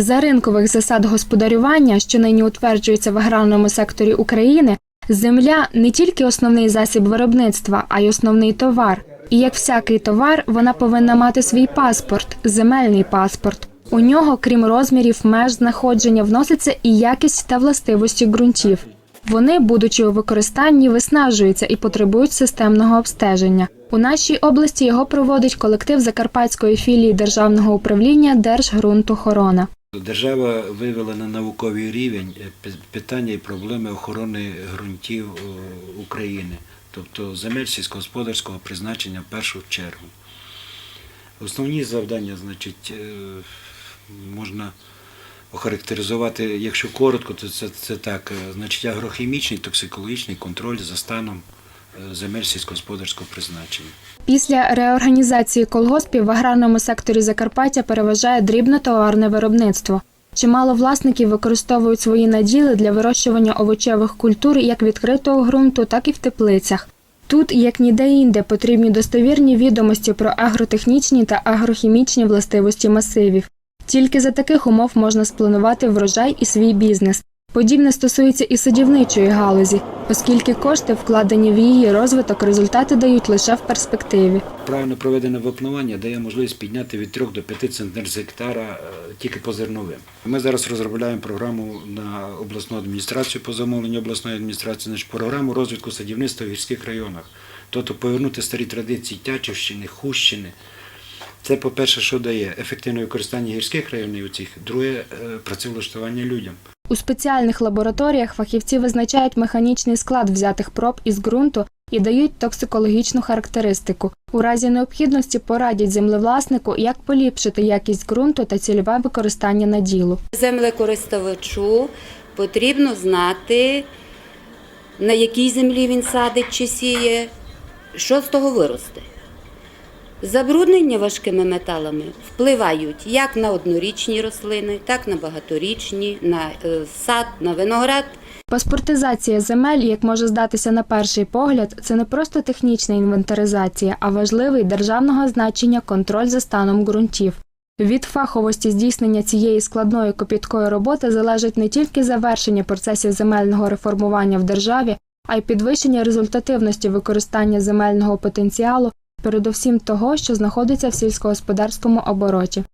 За ринкових засад господарювання, що нині утверджуються в аграрному секторі України, земля не тільки основний засіб виробництва, а й основний товар. І як всякий товар, вона повинна мати свій паспорт, земельний паспорт. У нього, крім розмірів, меж знаходження, вноситься і якість та властивості ґрунтів. Вони, будучи у використанні, виснажуються і потребують системного обстеження. У нашій області його проводить колектив Закарпатської філії державного управління Держґрунтохорона. Держава вивела на науковий рівень е, питання і проблеми охорони ґрунтів е, України, тобто земель сільськогосподарського призначення в першу чергу. Основні завдання, значить, е, можна охарактеризувати, якщо коротко, то це, це так, значить, агрохімічний, токсикологічний контроль за станом земель сільськогосподарського призначення. Після реорганізації колгоспів в аграрному секторі Закарпаття переважає дрібнотоварне виробництво. Чимало власників використовують свої наділи для вирощування овочевих культур як відкритого ґрунту, так і в теплицях. Тут, як ніде інде, потрібні достовірні відомості про агротехнічні та агрохімічні властивості масивів. Тільки за таких умов можна спланувати врожай і свій бізнес. Подібне стосується і садівничої галузі, оскільки кошти, вкладені в її розвиток, результати дають лише в перспективі. Правильно проведене вапнування дає можливість підняти від 3 до 5 центнер з гектара е, тільки по зерновим. Ми зараз розробляємо програму на обласну адміністрацію по замовленню обласної адміністрації, значить програму розвитку садівництва в гірських районах. Тобто повернути старі традиції Тячівщини, Хущини. Це, по-перше, що дає ефективне використання гірських районів цих, друге е, працевлаштування людям. У спеціальних лабораторіях фахівці визначають механічний склад взятих проб із ґрунту і дають токсикологічну характеристику. У разі необхідності порадять землевласнику, як поліпшити якість ґрунту та цільове використання наділу. Землекористувачу потрібно знати, на якій землі він садить чи сіє, що з того виросте. Забруднення важкими металами впливають як на однорічні рослини, так на багаторічні, на е, сад, на виноград. Паспортизація земель, як може здатися на перший погляд, це не просто технічна інвентаризація, а важливий державного значення контроль за станом ґрунтів. Від фаховості здійснення цієї складної копіткої роботи залежить не тільки завершення процесів земельного реформування в державі, а й підвищення результативності використання земельного потенціалу, передусім того, що знаходиться в сільськогосподарському обороті.